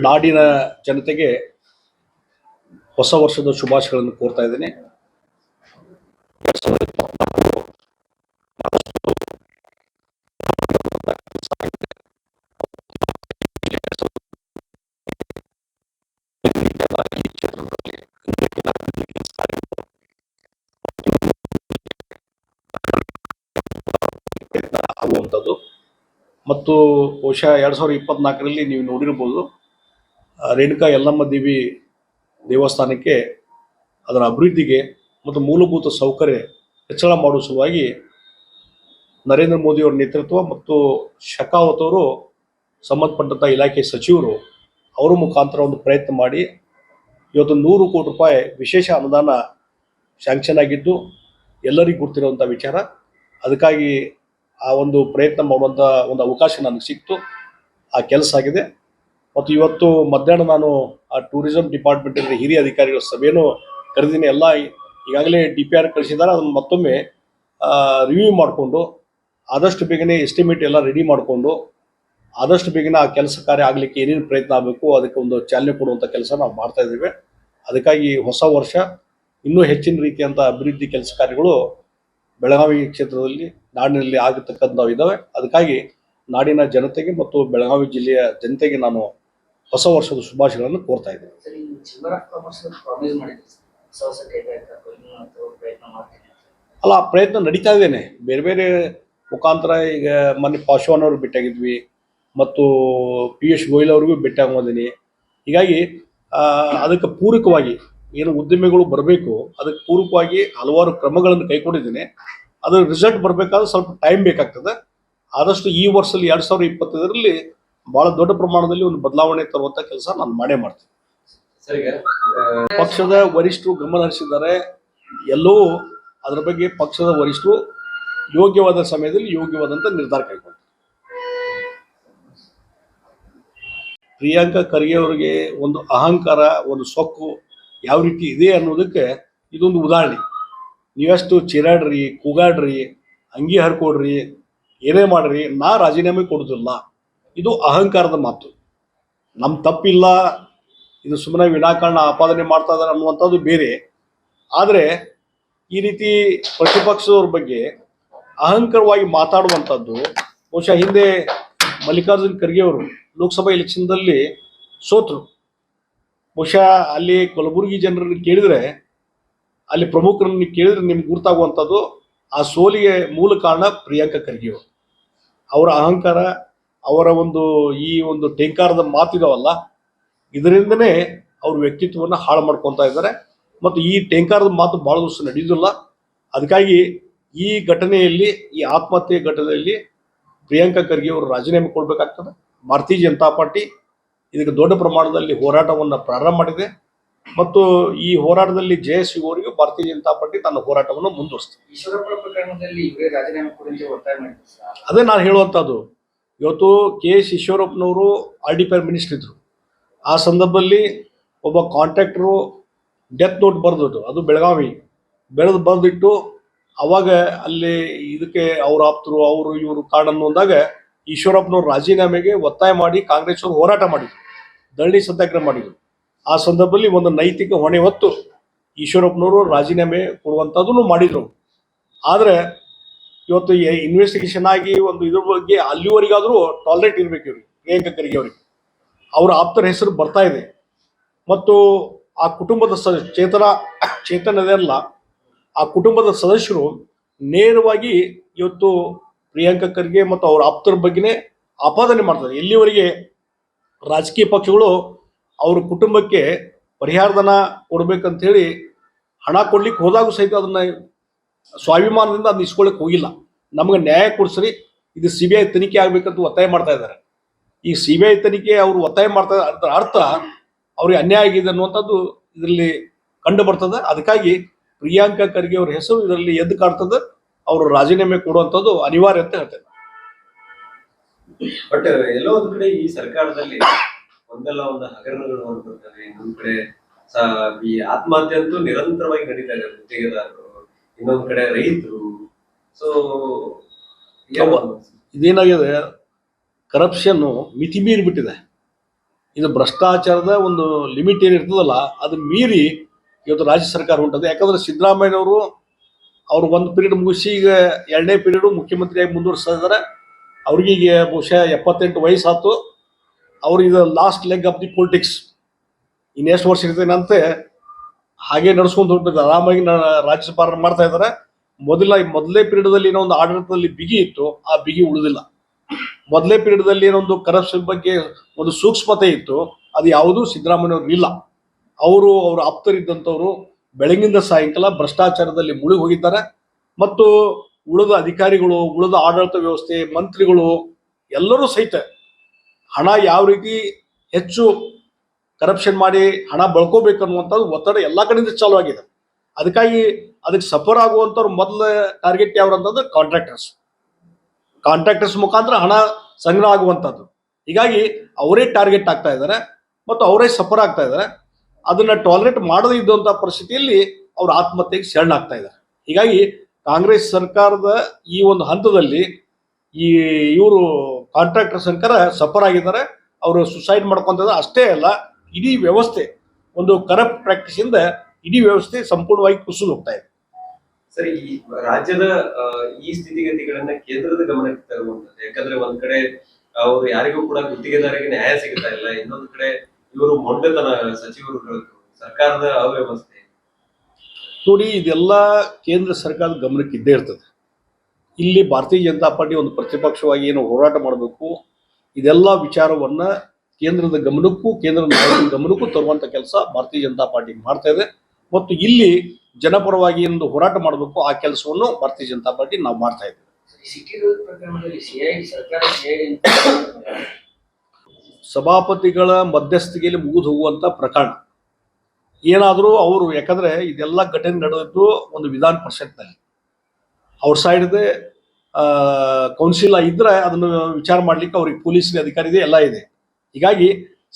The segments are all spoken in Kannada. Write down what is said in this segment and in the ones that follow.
ನಾಡಿನ ಜನತೆಗೆ ಹೊಸ ವರ್ಷದ ಶುಭಾಶಯಗಳನ್ನು ಕೋರ್ತಾ ಇದ್ದೇನೆ. ಆಗುವಂಥದ್ದು. ಮತ್ತು ಬಹುಶಃ ಎರಡು ಸಾವಿರದ ಇಪ್ಪತ್ನಾಲ್ಕರಲ್ಲಿ ನೀವು ನೋಡಿರ್ಬೋದು. ರೇಣುಕಾ ಯಲ್ಲಮ್ಮ ದೇವಿ ದೇವಸ್ಥಾನಕ್ಕೆ ಅದರ ಅಭಿವೃದ್ಧಿಗೆ ಮತ್ತು ಮೂಲಭೂತ ಸೌಕರ್ಯ ಹೆಚ್ಚಳ ಮಾಡುವ ಸಲುವಾಗಿ ನರೇಂದ್ರ ಮೋದಿಯವರ ನೇತೃತ್ವ ಮತ್ತು ಶೆಖಾವತ್ ಅವರು ಸಂಬಂಧಪಟ್ಟಂಥ ಇಲಾಖೆ ಸಚಿವರು ಅವರ ಮುಖಾಂತರ ಒಂದು ಪ್ರಯತ್ನ ಮಾಡಿ ಇವತ್ತು ನೂರು ಕೋಟಿ ರೂಪಾಯಿ ವಿಶೇಷ ಅನುದಾನ ಶಾಂಕ್ಷನ್ ಆಗಿದ್ದು ಎಲ್ಲರಿಗೂ ಗೊತ್ತಿರುವಂಥ ವಿಚಾರ. ಅದಕ್ಕಾಗಿ ಆ ಒಂದು ಪ್ರಯತ್ನ ಮಾಡುವಂಥ ಒಂದು ಅವಕಾಶ ನನಗೆ ಸಿಕ್ತು ಆ ಕೆಲಸ ಆಗಿದೆ. ಮತ್ತು ಇವತ್ತು ಮಧ್ಯಾಹ್ನ ನಾನು ಆ ಟೂರಿಸಂ ಡಿಪಾರ್ಟ್ಮೆಂಟ್ ಹಿರಿಯ ಅಧಿಕಾರಿಗಳ ಸಭೆಯನ್ನು ಕರೆದಿನಿ. ಎಲ್ಲ ಈಗಾಗಲೇ ಡಿ ಪಿ ಆರ್ ಕಳಿಸಿದ್ದಾರೆ. ಅದನ್ನು ಮತ್ತೊಮ್ಮೆ ರಿವ್ಯೂ ಮಾಡಿಕೊಂಡು, ಆದಷ್ಟು ಬೇಗನೆ ಎಸ್ಟಿಮೇಟ್ ಎಲ್ಲ ರೆಡಿ ಮಾಡಿಕೊಂಡು, ಆದಷ್ಟು ಬೇಗನೆ ಆ ಕೆಲಸ ಕಾರ್ಯ ಆಗಲಿಕ್ಕೆ ಏನೇನು ಪ್ರಯತ್ನ ಆಗಬೇಕು, ಅದಕ್ಕೆ ಒಂದು ಚಾಲನೆ ಕೊಡುವಂಥ ಕೆಲಸ ನಾವು ಮಾಡ್ತಾ ಇದ್ದೇವೆ. ಅದಕ್ಕಾಗಿ ಹೊಸ ವರ್ಷ, ಇನ್ನೂ ಹೆಚ್ಚಿನ ರೀತಿಯಂಥ ಅಭಿವೃದ್ಧಿ ಕೆಲಸ ಕಾರ್ಯಗಳು ಬೆಳಗಾವಿ ಕ್ಷೇತ್ರದಲ್ಲಿ, ನಾಡಿನಲ್ಲಿ ಆಗತಕ್ಕಂಥವು ಇದ್ದಾವೆ. ಅದಕ್ಕಾಗಿ ನಾಡಿನ ಜನತೆಗೆ ಮತ್ತು ಬೆಳಗಾವಿ ಜಿಲ್ಲೆಯ ಜನತೆಗೆ ನಾನು ಹೊಸ ವರ್ಷದ ಶುಭಾಶಯಗಳನ್ನು ಕೋರ್ತಾ ಇದ್ದೇನೆ. ಅಲ್ಲ ಆ ಪ್ರಯತ್ನ ನಡೀತಾ ಇದ್ದೇನೆ. ಬೇರೆ ಬೇರೆ ಮುಖಾಂತರ ಈಗ ಮೊನ್ನೆ ಪಾಶ್ವಾನ್ ಅವರು ಭೇಟಿಯಾಗಿದ್ವಿ ಮತ್ತು ಪಿಯೂಷ್ ಗೋಯಲ್ ಅವ್ರಿಗೂ ಭೇಟಿಯಾಗಿ ಹೀಗಾಗಿ ಅದಕ್ಕೆ ಪೂರಕವಾಗಿ ಏನು ಉದ್ಯಮಿಗಳು ಬರಬೇಕು ಅದಕ್ಕೆ ಪೂರಕವಾಗಿ ಹಲವಾರು ಕ್ರಮಗಳನ್ನು ಕೈಗೊಂಡಿದ್ದೀನಿ. ಅದರ ರಿಸಲ್ಟ್ ಬರಬೇಕಾದ್ರೆ ಸ್ವಲ್ಪ ಟೈಮ್ ಬೇಕಾಗ್ತದೆ. ಆದಷ್ಟು ಈ ವರ್ಷದಲ್ಲಿ ಎರಡು ಸಾವಿರದ ಇಪ್ಪತ್ತೈದರಲ್ಲಿ ಬಹಳ ದೊಡ್ಡ ಪ್ರಮಾಣದಲ್ಲಿ ಒಂದು ಬದಲಾವಣೆ ತರುವಂತ ಕೆಲಸ ನಾನು ಮಾಡೇ ಮಾಡ್ತೀನಿ. ಸರ್ ಪಕ್ಷದ ವರಿಷ್ಠರು ಗಮನ ಹರಿಸಿದ್ದಾರೆ. ಎಲ್ಲವೂ ಅದರ ಬಗ್ಗೆ ಪಕ್ಷದ ವರಿಷ್ಠರು ಯೋಗ್ಯವಾದ ಸಮಯದಲ್ಲಿ ಯೋಗ್ಯವಾದಂತ ನಿರ್ಧಾರ ಕೈಗೊಂಡು ಪ್ರಿಯಾಂಕಾ ಖರ್ಗೆ ಅವರಿಗೆ ಒಂದು ಅಹಂಕಾರ ಒಂದು ಸೊಕ್ಕು ಯಾವ ರೀತಿ ಇದೆ ಅನ್ನೋದಕ್ಕೆ ಇದೊಂದು ಉದಾಹರಣೆ. ನೀವೆಷ್ಟು ಚೀರಾಡ್ರಿ ಕೂಗಾಡ್ರಿ ಅಂಗಿ ಹರ್ಕೊಡ್ರಿ ಏನೇ ಮಾಡ್ರಿ ನಾ ರಾಜೀನಾಮೆ ಕೊಡುದಿಲ್ಲ. ಇದು ಅಹಂಕಾರದ ಮಾತು. ನಮ್ಮ ತಪ್ಪಿಲ್ಲ, ಇದು ಸುಮ್ಮನೆ ವಿನಾಕಾರಣ ಆಪಾದನೆ ಮಾಡ್ತಾ ಇದ್ದಾರೆ ಅನ್ನುವಂಥದ್ದು ಬೇರೆ. ಆದರೆ ಈ ರೀತಿ ಪ್ರತಿಪಕ್ಷದವ್ರ ಬಗ್ಗೆ ಅಹಂಕಾರವಾಗಿ ಮಾತಾಡುವಂಥದ್ದು, ಬಹುಶಃ ಹಿಂದೆ ಮಲ್ಲಿಕಾರ್ಜುನ್ ಖರ್ಗೆ ಅವರು ಲೋಕಸಭಾ ಎಲೆಕ್ಷನ್ದಲ್ಲಿ ಸೋತರು. ಬಹುಶಃ ಅಲ್ಲಿ ಕಲಬುರಗಿ ಜನರನ್ನು ಕೇಳಿದರೆ, ಅಲ್ಲಿ ಪ್ರಮುಖರನ್ನು ಕೇಳಿದರೆ ನಿಮ್ಗೆ ಗುರ್ತಾಗುವಂಥದ್ದು ಆ ಸೋಲಿಗೆ ಮೂಲ ಕಾರಣ ಪ್ರಿಯಾಂಕಾ ಖರ್ಗೆ ಅವರು. ಅವರ ಅಹಂಕಾರ ಅವರ ಒಂದು ಈ ಒಂದು ಟೆಂಕಾರದ ಮಾತಿದಾವಲ್ಲ ಇದರಿಂದನೇ ಅವ್ರ ವ್ಯಕ್ತಿತ್ವವನ್ನು ಹಾಳು ಮಾಡ್ಕೊತಾ ಇದ್ದಾರೆ. ಮತ್ತು ಈ ಟೆಂಕಾರದ ಮಾತು ಬಹಳ ದಿವಸ ನಡೆಯುವುದಿಲ್ಲ ಅದಕ್ಕಾಗಿ ಈ ಘಟನೆಯಲ್ಲಿ ಈ ಆತ್ಮಹತ್ಯೆ ಘಟನೆಯಲ್ಲಿ ಪ್ರಿಯಾಂಕಾ ಖರ್ಗೆ ಅವರು ರಾಜೀನಾಮೆ ಕೊಡಬೇಕಾಗ್ತದೆ. ಭಾರತೀಯ ಜನತಾ ಪಾರ್ಟಿ ಇದಕ್ಕೆ ದೊಡ್ಡ ಪ್ರಮಾಣದಲ್ಲಿ ಹೋರಾಟವನ್ನು ಪ್ರಾರಂಭ ಮಾಡಿದೆ. ಮತ್ತು ಈ ಹೋರಾಟದಲ್ಲಿ ಜಯ ಸಿಗುವವರೆಗೂ ಭಾರತೀಯ ಜನತಾ ಪಾರ್ಟಿ ತನ್ನ ಹೋರಾಟವನ್ನು ಮುಂದುವರಿಸ್ತದೆ ಅದೇ ನಾನು ಹೇಳುವಂಥದ್ದು. ಇವತ್ತು K S ಈಶ್ವರಪ್ಪನವರು R D P R minister ಇದ್ರು. ಆ ಸಂದರ್ಭದಲ್ಲಿ ಒಬ್ಬ ಕಾಂಟ್ರಾಕ್ಟ್ರು ಡೆತ್ ನೋಟ್ ಬರೆದಿಟ್ಟು ಅದು ಬೆಳಗಾವಿ. ಬೆಳೆದು ಬರೆದಿಟ್ಟು ಅವಾಗ ಅಲ್ಲಿ ಇದಕ್ಕೆ ಅವ್ರ ಆಪ್ತರು, ಅವರು ಇವರು ಕಾರಣ ಅಂದಾಗ ಈಶ್ವರಪ್ಪನವ್ರು ರಾಜೀನಾಮೆಗೆ ಒತ್ತಾಯ ಮಾಡಿ ಕಾಂಗ್ರೆಸ್ ಅವರು ಹೋರಾಟ ಮಾಡಿದರು. ಧರಣಿ ಸತ್ಯಾಗ್ರಹ ಮಾಡಿದರು. ಆ ಸಂದರ್ಭದಲ್ಲಿ ಒಂದು ನೈತಿಕ ಹೊಣೆ ಹೊತ್ತು ಈಶ್ವರಪ್ಪನವರು ರಾಜೀನಾಮೆ ಕೊಡುವಂಥದ್ದನ್ನು ಮಾಡಿದರು. ಆದರೆ ಇವತ್ತು ಇನ್ವೆಸ್ಟಿಗೇಷನ್ ಆಗಿ ಒಂದು ಇದ್ರ ಬಗ್ಗೆ ಅಲ್ಲಿವರೆಗಾದರೂ ಟಾಲರೇಟ್ ಇರ್ಬೇಕು ಇವ್ರಿಗೆ, ಪ್ರಿಯಾಂಕಾ ಖರ್ಗೆ ಅವರಿಗೆ. ಅವರ ಆಪ್ತರ ಹೆಸರು ಬರ್ತಾ ಇದೆ. ಮತ್ತು ಆ ಕುಟುಂಬದ ಸ ಚೇತನ ಚೇತನ ಇದೆಯಲ್ಲ ಆ ಕುಟುಂಬದ ಸದಸ್ಯರು ನೇರವಾಗಿ ಇವತ್ತು ಪ್ರಿಯಾಂಕಾ ಖರ್ಗೆ ಮತ್ತು ಅವ್ರ ಆಪ್ತರ ಬಗ್ಗೆನೇ ಆಪಾದನೆ ಮಾಡ್ತಾರೆ. ಇಲ್ಲಿವರೆಗೆ ರಾಜಕೀಯ ಪಕ್ಷಗಳು ಅವ್ರ ಕುಟುಂಬಕ್ಕೆ ಪರಿಹಾರಧನ ಕೊಡ್ಬೇಕಂತ ಹೇಳಿ ಹಣ ಕೊಡ್ಲಿಕ್ಕೆ ಹೋದಾಗೂ ಸಹಿತ ಅದನ್ನ ಸ್ವಾಭಿಮಾನದಿಂದ ಅದನ್ನ ಇಸ್ಕೊಳ್ಳಿಕ್ಕೆ ಹೋಗಿಲ್ಲ. ನಮಗೆ ನ್ಯಾಯ ಕೊಡಿಸ್ರಿ, ಇದು ಸಿ ಬಿ ಐ ತನಿಖೆ ಆಗ್ಬೇಕಂತ ಒತ್ತಾಯ ಮಾಡ್ತಾ ಇದ್ದಾರೆ. ಈ ಸಿ ಬಿ ಐ ತನಿಖೆ ಅವರು ಒತ್ತಾಯ ಮಾಡ್ತಾ ಅದರ ಅರ್ಥ, ಅವ್ರಿಗೆ ಅನ್ಯಾಯ ಆಗಿದೆ ಅನ್ನುವಂಥದ್ದು ಇದರಲ್ಲಿ ಕಂಡು ಬರ್ತದೆ. ಅದಕ್ಕಾಗಿ ಪ್ರಿಯಾಂಕಾ ಖರ್ಗೆ ಅವ್ರ ಹೆಸರು ಇದರಲ್ಲಿ ಎದ್ದು ಕಾಡ್ತದೆ ಅವರು ರಾಜೀನಾಮೆ ಕೊಡುವಂಥದ್ದು ಅನಿವಾರ್ಯ ಅಂತ ಹೇಳ್ತೇನೆ. ಬಟ್ ಎಲ್ಲೋ ಒಂದ್ ಕಡೆ ಈ ಸರ್ಕಾರದಲ್ಲಿ ಒಂದಲ್ಲ ಒಂದು ಹಗರಣಗಳು ಹೊರಬರ್ತವೆ ಇನ್ನೊಂದ್ ಕಡೆ ಈ ಆತ್ಮಹತ್ಯೆ ಅಂತೂ ನಿರಂತರವಾಗಿ ನಡೀತಾ ಇದೆ. ಗುತ್ತಿಗೆದಾರರು ಇನ್ನೊಂದ್ ಕಡೆ ರೈತರು ಸೊ ಇದೇನಾಗಿದೆ? ಕರಪ್ಷನ್ನು ಮಿತಿ ಮೀರಿ ಬಿಟ್ಟಿದೆ. ಇದು ಭ್ರಷ್ಟಾಚಾರದ ಒಂದು ಲಿಮಿಟ್ ಏನಿರ್ತದಲ್ಲ ಅದು ಮೀರಿ ಇವತ್ತು ರಾಜ್ಯ ಸರ್ಕಾರ ಉಂಟದೆ ಯಾಕಂದ್ರೆ ಸಿದ್ದರಾಮಯ್ಯನವರು ಅವ್ರು ಒಂದು ಪೀರಿಯಡ್ ಮುಗಿಸಿ ಈಗ ಎರಡನೇ ಪೀರಿಯಡ್ ಮುಖ್ಯಮಂತ್ರಿಯಾಗಿ ಮುಂದುವರಿಸ್ತಾ ಇದ್ದಾರೆ. ಅವ್ರಿಗೆ ಈಗ ಬಹುಶಃ ಎಪ್ಪತ್ತೆಂಟು ವಯಸ್ಸಾಯ್ತು. ಅವ್ರು ಇದು last leg of the politics ಇನ್ನೆಷ್ಟು ವರ್ಷ ಇರ್ತೇನಂತೆ. ಹಾಗೆ ನಡೆಸ್ಕೊಂಡು ಹೋಗ್ಬೇಕು. ಆರಾಮಾಗಿ ರಾಜ್ಯ ಪಾಲನೆ ಮಾಡ್ತಾ ಇದ್ದಾರೆ. ಮೊದಲ ಮೊದಲೇ ಪೀರಿಯಡ್ದಲ್ಲಿ ಏನೋ ಒಂದು ಆಡಳಿತದಲ್ಲಿ ಬಿಗಿ ಇತ್ತು, ಆ ಬಿಗಿ ಉಳಿದಿಲ್ಲ. ಮೊದಲೇ ಪೀರಿಯಡ್ದಲ್ಲಿ ಏನೊಂದು ಕರಪ್ಷನ್ ಬಗ್ಗೆ ಒಂದು ಸೂಕ್ಷ್ಮತೆ ಇತ್ತು, ಅದು ಯಾವುದೂ ಸಿದ್ದರಾಮಯ್ಯವ್ರಿಗೆ ಇಲ್ಲ. ಅವರು ಅವರ ಆಪ್ತರಿದ್ದಂಥವ್ರು ಬೆಳಗಿಂದ ಸಾಯಂಕಾಲ ಭ್ರಷ್ಟಾಚಾರದಲ್ಲಿ ಮುಳುಗಿ ಹೋಗಿದ್ದಾರೆ. ಮತ್ತು ಉಳಿದ ಅಧಿಕಾರಿಗಳು, ಉಳಿದ ಆಡಳಿತ ವ್ಯವಸ್ಥೆ, ಮಂತ್ರಿಗಳು ಎಲ್ಲರೂ ಸಹಿತ ಹಣ ಯಾವ ರೀತಿ ಹೆಚ್ಚು ಕರಪ್ಷನ್ ಮಾಡಿ ಹಣ ಬಳ್ಕೋಬೇಕನ್ನುವಂಥದ್ದು ಒತ್ತಡ ಎಲ್ಲ ಕಡೆಯಿಂದ ಚಾಲು ಆಗಿದೆ. ಅದಕ್ಕಾಗಿ ಅದಕ್ಕೆ ಸಫರ್ ಆಗುವಂಥವ್ರು ಮೊದಲ ಟಾರ್ಗೆಟ್ ಯಾವ್ರು ಅಂತಂದ್ರೆ ಕಾಂಟ್ರಾಕ್ಟರ್ಸ್ ಕಾಂಟ್ರಾಕ್ಟರ್ಸ್ ಮುಖಾಂತರ ಹಣ ಸಂಗ್ರಹ ಆಗುವಂಥದ್ದು. ಹೀಗಾಗಿ ಅವರೇ ಟಾರ್ಗೆಟ್ ಆಗ್ತಾ ಇದ್ದಾರೆ ಮತ್ತು ಅವರೇ ಸಫರ್ ಆಗ್ತಾ ಇದ್ದಾರೆ. ಅದನ್ನ ಟಾಲರೇಟ್ ಮಾಡದೇ ಇದ್ದಂಥ ಪರಿಸ್ಥಿತಿಯಲ್ಲಿ ಅವರು ಆತ್ಮಹತ್ಯೆಗೆ ಶರಣಾಗ್ತಾ ಇದ್ದಾರೆ. ಹೀಗಾಗಿ ಕಾಂಗ್ರೆಸ್ ಸರ್ಕಾರದ ಈ ಒಂದು ಹಂತದಲ್ಲಿ ಈ ಇವರು ಕಾಂಟ್ರಾಕ್ಟರ್ ಸಂಕರ ಸಫರ್ ಆಗಿದ್ದಾರೆ. ಅವರು ಸುಸೈಡ್ ಮಾಡ್ಕೊಂತ ಅಷ್ಟೇ ಅಲ್ಲ, ಇಡೀ ವ್ಯವಸ್ಥೆ ಒಂದು ಕರಪ್ಟ್ ಪ್ರಾಕ್ಟೀಸ್ ಇಂದ ಇಡೀ ವ್ಯವಸ್ಥೆ ಸಂಪೂರ್ಣವಾಗಿ ಕುಸಿದು ಹೋಗ್ತಾ ಇದೆ. ಸರಿ ಈ ರಾಜ್ಯದ ಈ ಸ್ಥಿತಿಗತಿಗಳನ್ನ ಕೇಂದ್ರದ ಗಮನಕ್ಕೆ ತರುವಂತದ್ದು ಯಾಕಂದ್ರೆ ಒಂದ್ ಕಡೆ ಅವರು ಯಾರಿಗೂ ಕೂಡ ಗುತ್ತಿಗೆದಾರರಿಗೆ ನ್ಯಾಯ ಸಿಗ್ತಾ ಇಲ್ಲ ಇನ್ನೊಂದು ಕಡೆ ಇವರು ಮೊಂಡತನ ಸಚಿವರುಗಳು ಸರ್ಕಾರದ ಅವ್ಯವಸ್ಥೆ. ನೋಡಿ ಇದೆಲ್ಲ ಕೇಂದ್ರ ಸರ್ಕಾರದ ಗಮನಕ್ಕೆ ಇದ್ದೇ ಇರ್ತದೆ. ಇಲ್ಲಿ ಭಾರತೀಯ ಜನತಾ ಪಾರ್ಟಿ ಒಂದು ಪ್ರತಿಪಕ್ಷವಾಗಿ ಏನು ಹೋರಾಟ ಮಾಡಬೇಕು ಇದೆಲ್ಲ ವಿಚಾರವನ್ನ ಕೇಂದ್ರದ ಗಮನಕ್ಕೂ ಕೇಂದ್ರ ನಾಯಕರ ಗಮನಕ್ಕೂ ತರುವಂತ ಕೆಲಸ ಭಾರತೀಯ ಜನತಾ ಪಾರ್ಟಿ ಮಾಡ್ತಾ ಇದೆ. ಮತ್ತು ಇಲ್ಲಿ ಜನಪರವಾಗಿ ಎಂದು ಹೋರಾಟ ಮಾಡಬೇಕು ಆ ಕೆಲಸವನ್ನು ಭಾರತೀಯ ಜನತಾ ಪಾರ್ಟಿ ನಾವು ಮಾಡ್ತಾ ಇದ್ದೇವೆ. ಸಭಾಪತಿಗಳ ಮಧ್ಯಸ್ಥಿಕೆಯಲ್ಲಿ ಮುಗಿದು ಹೋಗುವಂತ ಪ್ರಕರಣ. ಏನಾದರೂ ಅವರು ಯಾಕಂದ್ರೆ ಇದೆಲ್ಲ ಘಟನೆ ನಡೆದಿದ್ದು ಒಂದು ವಿಧಾನ ಪರಿಷತ್ನಲ್ಲಿ. ಅವ್ರ ಸೈಡ್ ಕೌನ್ಸಿಲ್ ಇದ್ರೆ ಅದನ್ನು ವಿಚಾರ ಮಾಡ್ಲಿಕ್ಕೆ ಅವ್ರಿಗೆ ಪೊಲೀಸ್ ಅಧಿಕಾರಿ ಇದೆ ಎಲ್ಲ ಇದೆ. ಹೀಗಾಗಿ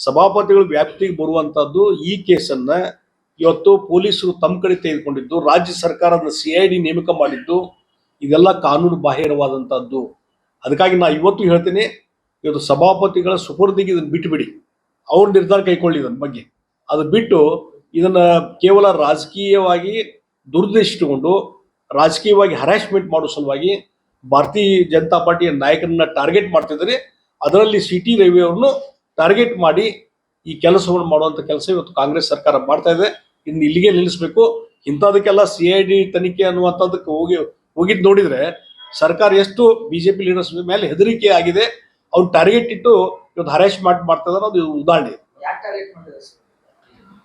ಸಭಾಪತಿಗಳು ವ್ಯಾಪ್ತಿಗೆ ಬರುವಂತದ್ದು ಈ ಕೇಸನ್ನ ಇವತ್ತು ಪೊಲೀಸರು ತಮ್ಮ ಕಡೆ ತೆಗೆದುಕೊಂಡಿದ್ದು, ರಾಜ್ಯ ಸರ್ಕಾರದ ಸಿ ಐ ಡಿ ನೇಮಕ ಮಾಡಿದ್ದು, ಇದೆಲ್ಲ ಕಾನೂನು ಬಾಹಿರವಾದಂಥದ್ದು ಅದಕ್ಕಾಗಿ ನಾ ಇವತ್ತು ಹೇಳ್ತೇನೆ, ಇವತ್ತು ಸಭಾಪತಿಗಳ ಸುಪರ್ದಿಗೆ ಇದನ್ನು ಬಿಟ್ಟುಬಿಡಿ ಅವ್ರ ನಿರ್ಧಾರ ಕೈಕೊಳ್ಳಿ ಇದನ್ನ ಬಗ್ಗೆ. ಅದು ಬಿಟ್ಟು ಇದನ್ನ ಕೇವಲ ರಾಜಕೀಯವಾಗಿ ದುರುದ್ದೇಶಿಟ್ಟುಕೊಂಡು ರಾಜಕೀಯವಾಗಿ ಹರಾಸ್ಮೆಂಟ್ ಮಾಡೋ ಸಲುವಾಗಿ ಭಾರತೀಯ ಜನತಾ ಪಾರ್ಟಿಯ ನಾಯಕರನ್ನ ಟಾರ್ಗೆಟ್ ಮಾಡ್ತಿದ್ದಾರೆ. ಅದರಲ್ಲಿ ಸಿ ಟಿ ರವಿ ಅವ್ರನ್ನು ಟಾರ್ಗೆಟ್ ಮಾಡಿ ಈ ಕೆಲಸವನ್ನು ಮಾಡುವಂತ ಕೆಲಸ ಇವತ್ತು ಕಾಂಗ್ರೆಸ್ ಸರ್ಕಾರ ಮಾಡ್ತಾ ಇದೆ. ಇನ್ನು ಇಲ್ಲಿಗೆ ನಿಲ್ಲಿಸಬೇಕು. ಇಂಥದಕ್ಕೆಲ್ಲ ಸಿ ಐ ಡಿ ತನಿಖೆ ಅನ್ನುವಂಥದ್ದಕ್ಕೆ ಹೋಗಿ ಹೋಗಿದ್ದು ನೋಡಿದ್ರೆ ಸರ್ಕಾರ ಎಷ್ಟು ಬಿಜೆಪಿ ಲೀಡರ್ಸ್ ಮೇಲೆ ಹೆದರಿಕೆ ಆಗಿದೆ. ಅವ್ರು ಟಾರ್ಗೆಟ್ ಇಟ್ಟು ಇವತ್ತು ಹರೇಶ್ ಮಾಡ್ತಾ ಇದಾರೆ. ಅದು ಉದಾಹರಣೆ.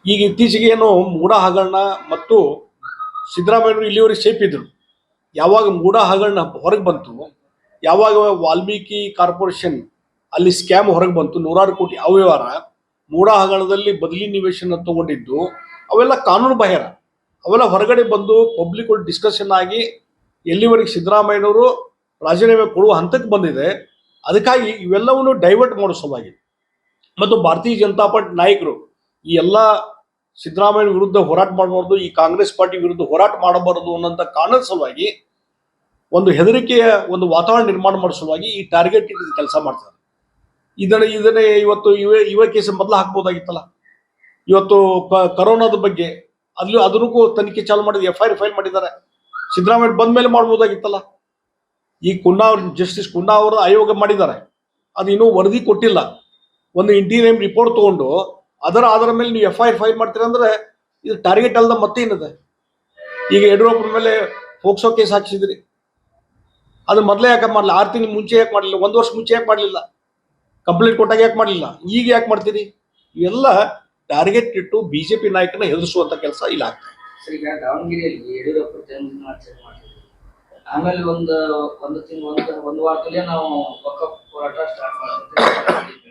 ಈಗ ಇತ್ತೀಚೆಗೆ ಏನು ಮೂಡ ಹಗರಣ ಮತ್ತು ಸಿದ್ದರಾಮಯ್ಯರು ಇಲ್ಲಿವರೆಗೆ ಸೇಫ್ ಇದ್ರು ಯಾವಾಗ ಮೂಡ ಹಗರಣ ಹೊರಗೆ ಬಂತು ಯಾವಾಗ ವಾಲ್ಮೀಕಿ ಕಾರ್ಪೊರೇಷನ್ ಅಲ್ಲಿ ಸ್ಕ್ಯಾಮ್ ಹೊರಗೆ ಬಂತು ನೂರಾರು ಕೋಟಿ ಅವ್ಯವಹಾರ ಮೂಡ ಹಗರಣದಲ್ಲಿ ಬದಲಿ ನಿವೇಶನ ತಗೊಂಡಿದ್ದು ಅವೆಲ್ಲ ಕಾನೂನು ಬಾಹಿರ. ಅವೆಲ್ಲ ಹೊರಗಡೆ ಬಂದು ಪಬ್ಲಿಕ್ ಡಿಸ್ಕಷನ್ ಆಗಿ ಎಲ್ಲಿವರೆಗೆ ಸಿದ್ದರಾಮಯ್ಯನವರು ರಾಜೀನಾಮೆ ಕೊಡುವ ಹಂತಕ್ಕೆ ಬಂದಿದೆ, ಅದಕ್ಕಾಗಿ ಇವೆಲ್ಲವನ್ನು ಡೈವರ್ಟ್ ಮಾಡೋ ಸಲುವಾಗಿ. ಮತ್ತು ಭಾರತೀಯ ಜನತಾ ಪಾರ್ಟಿ ನಾಯಕರು ಈ ಎಲ್ಲ ಸಿದ್ದರಾಮಯ್ಯ ವಿರುದ್ಧ ಹೋರಾಟ ಮಾಡಬಾರ್ದು, ಈ ಕಾಂಗ್ರೆಸ್ ಪಾರ್ಟಿ ವಿರುದ್ಧ ಹೋರಾಟ ಮಾಡಬಾರದು ಅನ್ನೋಂಥ ಕಾರಣದ ಸಲುವಾಗಿ ಒಂದು ಹೆದರಿಕೆಯ ಒಂದು ವಾತಾವರಣ ನಿರ್ಮಾಣ ಮಾಡೋ ಸಲುವಾಗಿ ಈ ಟಾರ್ಗೆಟ್ ಕೆಲಸ ಮಾಡ್ತಾರೆ ಇದನ್ನ, ಇದನ್ನೇ ಇವತ್ತು ಇವೇ ಇವೇ ಕೇಸ್ ಮೊದಲು ಹಾಕ್ಬೋದಾಗಿತ್ತಲ್ಲ? ಇವತ್ತು ಕರೋನಾದ ಬಗ್ಗೆ ಅಲ್ಲಿ ಅದನ್ನಕ್ಕೂ ತನಿಖೆ ಚಾಲು ಮಾಡಿದ ಎಫ್ ಐ ಆರ್ ಫೈಲ್ ಮಾಡಿದ್ದಾರೆ. ಸಿದ್ದರಾಮಯ್ಯ ಬಂದ ಮೇಲೆ ಮಾಡ್ಬೋದಾಗಿತ್ತಲ್ಲ? ಈ ಕುನ್ನಾ ಅವ್ರ ಜಸ್ಟಿಸ್ ಕುನ್ನಾ ಅವರು ಆಯೋಗ ಮಾಡಿದ್ದಾರೆ. ಅದು ಇನ್ನೂ ವರದಿ ಕೊಟ್ಟಿಲ್ಲ. ಒಂದು ಇಂಟೀರಿಯಂ ರಿಪೋರ್ಟ್ ತಗೊಂಡು ಅದರ ಆಧಾರ ಮೇಲೆ ನೀವು ಎಫ್ ಐ ಆರ್ ಫೈಲ್ ಮಾಡ್ತೀರ ಅಂದ್ರೆ ಇದು ಟಾರ್ಗೆಟ್ ಅಲ್ಲದ ಮತ್ತೆ ಏನಿದೆ? ಈಗ ಯಡಿಯೂರಪ್ಪನ ಮೇಲೆ ಹೋಗ್ಸೋ ಕೇಸ್ ಹಾಕ್ಸಿದ್ರಿ. ಅದು ಮೊದಲೇ ಯಾಕೆ ಮಾಡಲಿಲ್ಲ? ಆರು ತಿಂಗಳು ಮುಂಚೆ ಯಾಕೆ ಮಾಡಲಿಲ್ಲ? ಒಂದು ವರ್ಷ ಮುಂಚೆ ಯಾಕೆ ಮಾಡಲಿಲ್ಲ? ಕಂಪ್ಲೇಂಟ್ ಕೊಟ್ಟಾಗ ಯಾಕೆ ಮಾಡಲಿಲ್ಲ? ಈಗ ಯಾಕೆ ಮಾಡ್ತೀರಿ? ಇವೆಲ್ಲ ಟಾರ್ಗೆಟ್ ಇಟ್ಟು ಬಿಜೆಪಿ ನಾಯಕನ ಹೆದರಿಸುವಂತ ಕೆಲಸ ಇಲ್ಲ. ಆಗ್ತದೆ ಮಾಡ್ತಿದ್ವಿ ಆಮೇಲೆ ಒಂದು ಒಂದು ತಿಂಗಳು, ಒಂದು ಒಂದು ವಾರದಲ್ಲೇ ನಾವು ಹೋರಾಟ ಸ್ಟಾರ್ಟ್ ಮಾಡಿದ್ವಿ